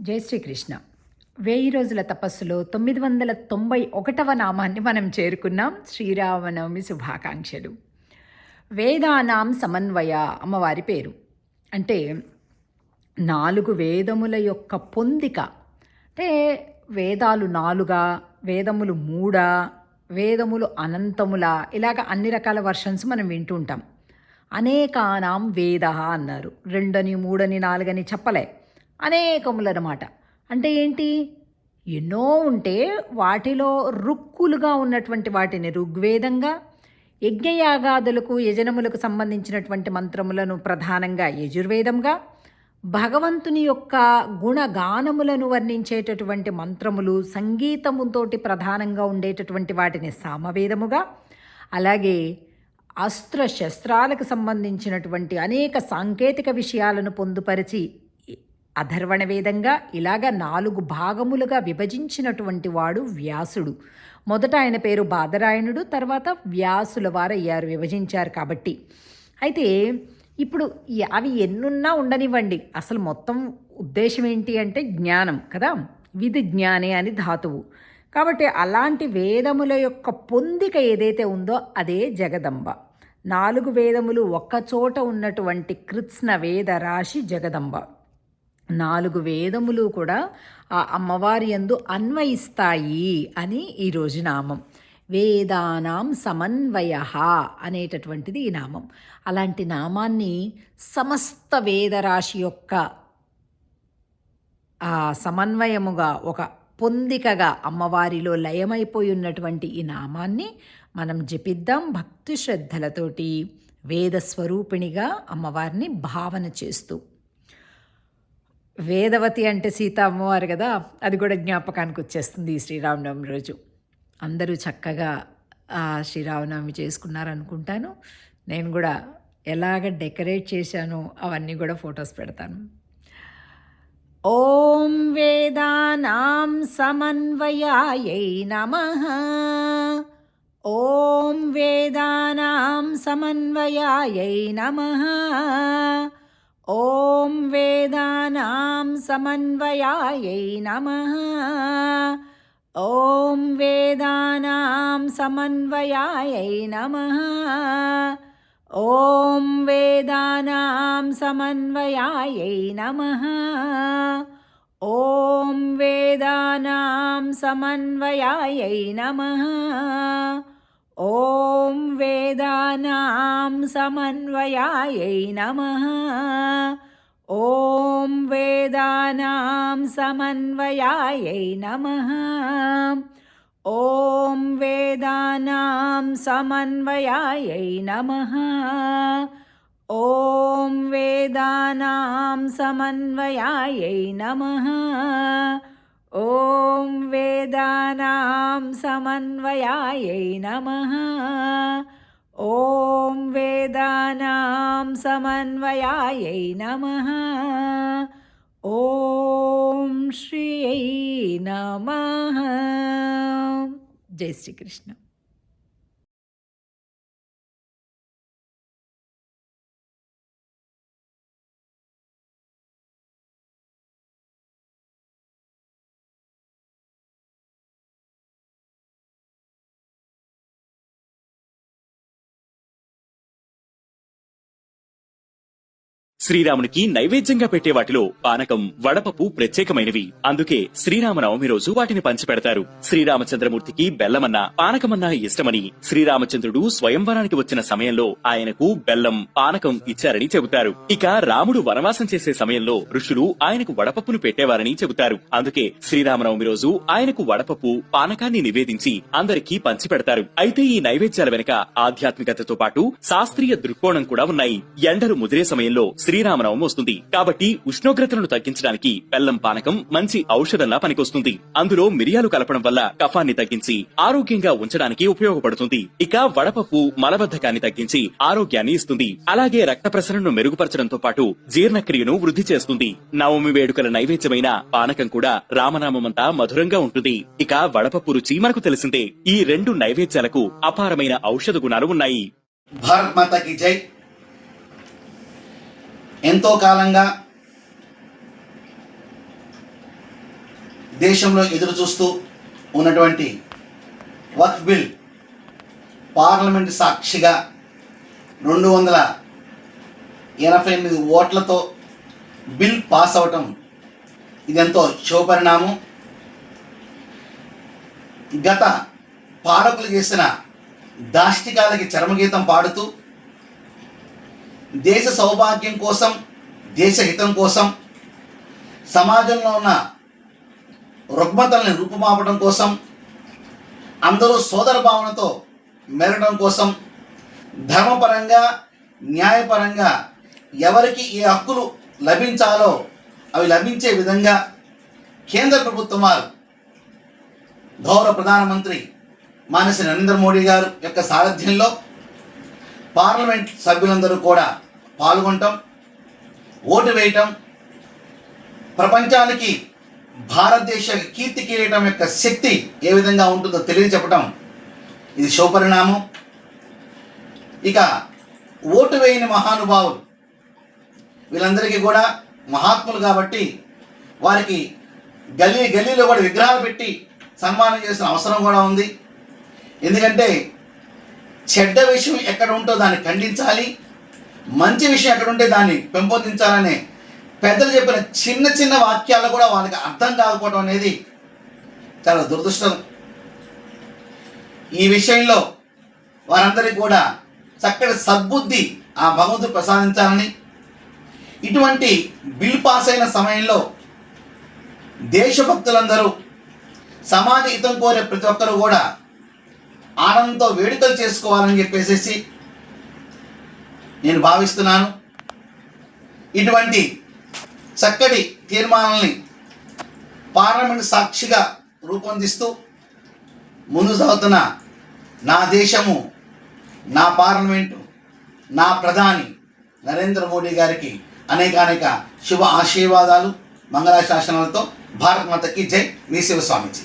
జై శ్రీకృష్ణ. వెయ్యి రోజుల తపస్సులో తొమ్మిది వందల తొంభై ఒకటవ నామాన్ని మనం చేరుకున్నాం. శ్రీరామనవమి శుభాకాంక్షలు. వేదానాం సమన్వయ అమ్మవారి పేరు. అంటే నాలుగు వేదముల యొక్క పొందిక. అంటే వేదాలు నాలుగా వేదములు మూడా వేదములు అనంతముల ఇలాగ అన్ని రకాల వర్షన్స్ మనం వింటూ ఉంటాం. అనేకానాం వేద అన్నారు. రెండని మూడని నాలుగని చెప్పలే. అనేకములన్నమాట అంటే ఏంటి? ఎన్నో ఉంటే వాటిలో రుక్కులుగా ఉన్నటువంటి వాటిని ఋగ్వేదంగా యజ్ఞయాగాదులకు యజనములకు సంబంధించినటువంటి మంత్రములను ప్రధానంగా యజుర్వేదంగా భగవంతుని యొక్క గుణగానములను వర్ణించేటటువంటి మంత్రములు సంగీతముతోటి ప్రధానంగా ఉండేటటువంటి వాటిని సామవేదముగా అలాగే అస్త్ర శస్త్రాలకు సంబంధించినటువంటి అనేక సాంకేతిక విషయాలను పొందుపరిచి అధర్వణ వేదంగా ఇలాగ నాలుగు భాగములుగా విభజించినటువంటి వాడు వ్యాసుడు. మొదట ఆయన పేరు బాదరాయణుడు తర్వాత వ్యాసుల వారయ్యారు విభజించారు కాబట్టి. అయితే ఇప్పుడు అవి ఎన్నున్నా ఉండనివ్వండి. అసలు మొత్తం ఉద్దేశం ఏంటి అంటే జ్ఞానం కదా? విధి జ్ఞానే అని ధాతువు. కాబట్టి అలాంటి వేదముల యొక్క పొందిక ఏదైతే ఉందో అదే జగదంబ. నాలుగు వేదములు ఒక్కచోట ఉన్నటువంటి కృత్స్న వేద రాశి జగదంబ. నాలుగు వేదములు కూడా ఆ అమ్మవారి యందు అన్వయిస్తాయి అని ఈరోజు నామం. వేదానాం సమన్వయ అనేటటువంటిది ఈ నామం. అలాంటి నామాన్ని సమస్త వేదరాశి యొక్క ఆ సమన్వయముగా ఒక పొందికగా అమ్మవారిలో లయమైపోయి ఉన్నటువంటి ఈ నామాన్ని మనం జపిద్దాం భక్తి శ్రద్ధలతోటి. వేద స్వరూపిణిగా అమ్మవారిని భావన చేస్తూ. వేదవతి అంటే సీత అమ్మవారు కదా అది కూడా జ్ఞాపకానికి వచ్చేస్తుంది ఈ శ్రీరామనవమి రోజు. అందరూ చక్కగా ఆ శ్రీరామనవమి చేసుకున్నారనుకుంటాను. నేను కూడా ఎలాగ డెకరేట్ చేశానో అవన్నీ కూడా ఫొటోస్ పెడతాను. ఓం వేదానాం సమన్వయాయై నమః. ఓం వేదానాం సమన్వయాయై నమః. ॐ वेदानां समन्वयायै नमः। ॐ वेदानां समन्वयायै नमः। ॐ वेदानां समन्वयायै नमः। ॐ वेदानां समन्वयायै नमः। ॐ वेदानां समन्वयायै नमः। ॐ वेदानां समन्वयायै नमः। ॐ वेदानां समन्वयायै नमः। ॐ वेदानां समन्वयायै नमः। ॐ वेदानां समन्वयायै नमः। ॐ वेदानां समन्वयायै नमः। ॐ श्रियै नमः। जय श्रीकृष्ण। శ్రీరామునికి నైవేద్యంగా పెట్టే వాటిలో పానకం వడపప్పు ప్రత్యేకమైనవి. అందుకే శ్రీరామనవమి రోజు వాటిని పంచిపెడతారు. శ్రీరామచంద్రమూర్తికి బెల్లమన్నా పానకమన్నా ఇష్టమని శ్రీరామచంద్రుడు స్వయంవరానికి వచ్చిన సమయంలో ఆయనకు బెల్లం పానకం ఇచ్చారని చెబుతారు. ఇక రాముడు వనవాసం చేసే సమయంలో ఋషులు ఆయనకు వడపప్పును పెట్టేవారని చెబుతారు. అందుకే శ్రీరామనవమి రోజు ఆయనకు వడపప్పు పానకాన్ని నివేదించి అందరికీ పంచిపెడతారు. అయితే ఈ నైవేద్యాల వెనుక ఆధ్యాత్మికతతో పాటు శాస్త్రీయ దృక్కోణం కూడా ఉన్నాయి. ఎండలు ముదిరే సమయంలో శ్రీ శ్రీరామనవమి వస్తుంది. కాబట్టి ఉష్ణోగ్రతలను తగ్గించడానికి బెల్లం పానకం మంచి ఔషధంలా పనికొస్తుంది. అందులో మిరియాలు కలపడం వల్ల కఫాన్ని తగ్గించి ఆరోగ్యంగా ఉంచడానికి ఉపయోగపడుతుంది. ఇక వడపప్పు మలబద్ధకాన్ని తగ్గించి ఆరోగ్యాన్ని ఇస్తుంది. అలాగే రక్త ప్రసరణను మెరుగుపరచడంతో పాటు జీర్ణక్రియను వృద్ధి చేస్తుంది. నవమి వేడుకల నైవేద్యమైన పానకం కూడా రామనామమంతా మధురంగా ఉంటుంది. ఇక వడపప్పు రుచి మనకు తెలిసిందే. ఈ రెండు నైవేద్యాలకు అపారమైన ఔషధ గుణాలు ఉన్నాయి. భారత్ మాతాకి జై. ఎంతో కాలంగా దేశంలో ఎదురు చూస్తూ ఉన్నటువంటి వక్ఫ్ బిల్ పార్లమెంట్ సాక్షిగా రెండు వందల ఎనభై ఎనిమిది ఓట్లతో బిల్ పాస్ అవటం ఇదెంతో శుభపరిణామం. గత పాలకులు చేసిన దాష్టికాలకి చరమగీతం పాడుతూ దేశ సౌభాగ్యం కోసం దేశ హితం కోసం సమాజంలో ఉన్న రుగ్మతల్ని రూపుమాపడం కోసం అందరూ సోదర భావనతో మెరడం కోసం ధర్మపరంగా న్యాయపరంగా ఎవరికి ఏ హక్కులు లభించాలో అవి లభించే విధంగా కేంద్ర ప్రభుత్వం వారు గౌరవ ప్రధానమంత్రి మానసి నరేంద్ర మోడీ గారు యొక్క సారథ్యంలో పార్లమెంట్ సభ్యులందరూ కూడా పాల్గొనటం ఓటు వేయటం ప్రపంచానికి భారతదేశ కీర్తి కిరీటం యొక్క శక్తి ఏ విధంగా ఉంటుందో తెలియచెప్పటం ఇది శుభపరిణామం. ఇక ఓటు వేయని మహానుభావులు వీళ్ళందరికీ కూడా మహాత్ములు కాబట్టి వారికి గల్లీ గల్లీలో కూడా విగ్రహాలు పెట్టి సన్మానం చేసిన అవసరం కూడా ఉంది. ఎందుకంటే చెడ్డ విషయం ఎక్కడ ఉంటో దాన్ని ఖండించాలి. మంచి విషయం ఎక్కడ ఉంటే దాన్ని పెంపొందించాలనే పెద్దలు చెప్పిన చిన్న చిన్న వాక్యాలు కూడా వాళ్ళకి అర్థం కాకపోవడం అనేది చాలా దురదృష్టం. ఈ విషయంలో వారందరికీ కూడా చక్కటి సద్బుద్ధి ఆ భగవంతుడు ప్రసాదించాలని. ఇటువంటి బిల్ పాస్ అయిన సమయంలో దేశభక్తులందరూ సమాజ హితం కోరే ప్రతి ఒక్కరూ కూడా ఆనందంతో వేడుకలు చేసుకోవాలని చెప్పేసి నేను భావిస్తున్నాను. ఇటువంటి చక్కటి తీర్మానాల్ని పార్లమెంట్ సాక్షిగా రూపొందిస్తూ ముందు సాగుతున్న నా దేశము నా పార్లమెంటు నా ప్రధాని నరేంద్ర మోడీ గారికి అనేక అనేక శుభ ఆశీర్వాదాలు మంగళాశాసనాలతో భారత్ మాతకి జై. మీ శివస్వామిజీ.